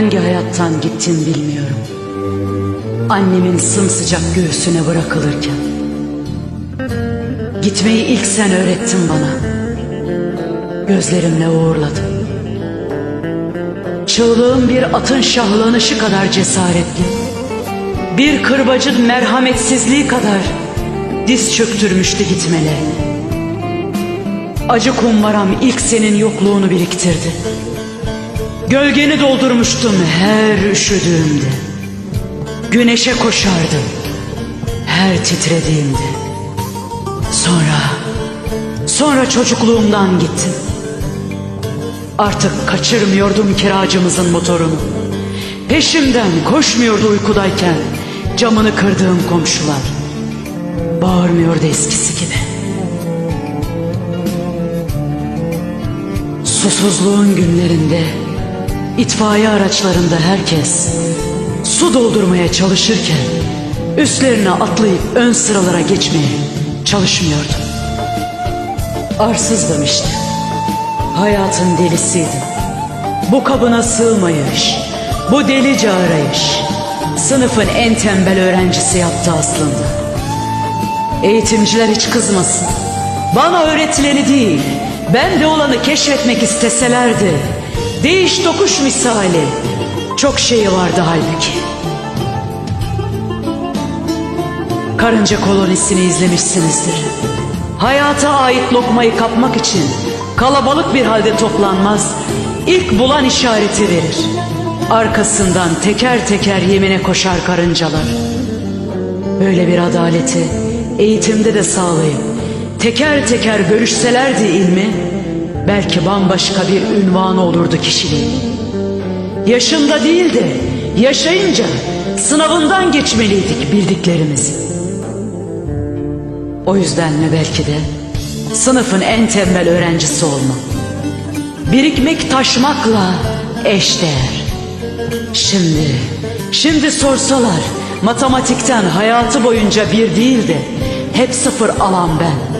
hangi hayattan gittin bilmiyorum. Annemin sımsıcak göğsüne bırakılırken. Gitmeyi ilk sen öğrettin bana. Gözlerimle uğurladım. Çığlığın bir atın şahlanışı kadar cesaretli. Bir kırbacın merhametsizliği kadar diz çöktürmüştü gitmelerini. Acı kumbaram ilk senin yokluğunu biriktirdi. Gölgeni doldurmuştum her üşüdüğümde. Güneşe koşardım her titrediğimde. Sonra, sonra çocukluğumdan gittin. Artık kaçırmıyordum kiracımızın motorunu. Peşimden koşmuyordu uykudayken camını kırdığım komşular. Bağırmıyordu eskisi gibi. Susuzluğun günlerinde itfaiye araçlarında herkes su doldurmaya çalışırken üstlerine atlayıp ön sıralara geçmeye çalışmıyordu. Arsızdım işte. Hayatın delisiydim. Bu kabına sığmayış, bu delice arayış. Sınıfın en tembel öğrencisi yaptı aslında. Eğitimciler hiç kızmasın. Bana öğretileni değil, ben de olanı keşfetmek isteselerdi. Değiş tokuş misali. Çok şeyi vardı halbuki. Karınca kolonisini izlemişsinizdir. Hayata ait lokmayı kapmak için kalabalık bir halde toplanmaz, ilk bulan işareti verir. Arkasından teker teker yemine koşar karıncalar. Böyle bir adaleti eğitimde de sağlayıp teker teker bölüşselerdi ilmi belki bambaşka bir ünvanı olurdu kişiliğin. Yaşında değil de yaşayınca sınavından geçmeliydik bildiklerimizi. O yüzden mi belki de sınıfın en tembel öğrencisi olmam. Birikmek taşmakla eşdeğer. Şimdi, şimdi sorsalar matematikten hayatı boyunca bir değil de hep sıfır alan ben.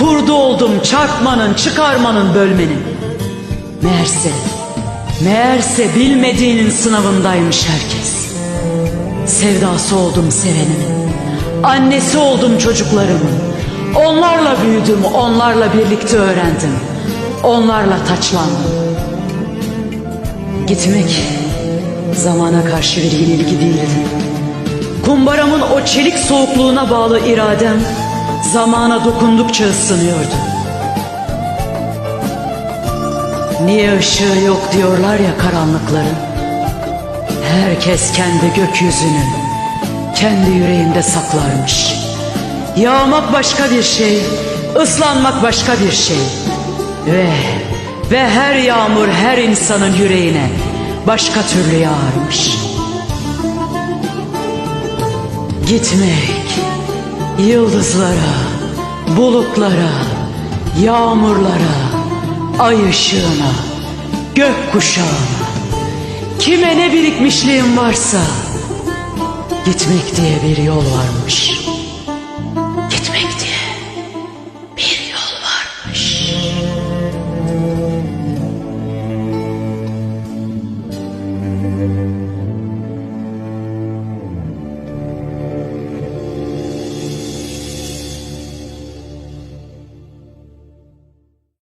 Kurdu oldum çarpmanın, çıkarmanın, bölmenin. Meğerse, meğerse bilmediğinin sınavındaymış herkes. Sevdası oldum sevenimin. Annesi oldum çocuklarımın. Onlarla büyüdüm, onlarla birlikte öğrendim. Onlarla taçlandım. Gitmek zamana karşı bir yenilgi değildi. Kumbaramın o çelik soğukluğuna bağlı iradem zamana dokundukça ısınıyordu. Niye ışığı yok diyorlar ya karanlıkların. Herkes kendi gökyüzünü kendi yüreğinde saklarmış. Yağmak başka bir şey, ıslanmak başka bir şey. Ve ve her yağmur her insanın yüreğine başka türlü yağarmış. Gitmek yıldızlara, bulutlara, yağmurlara, ay ışığına, gök kuşağına. Kime ne birikmişliğim varsa gitmek diye bir yol varmış.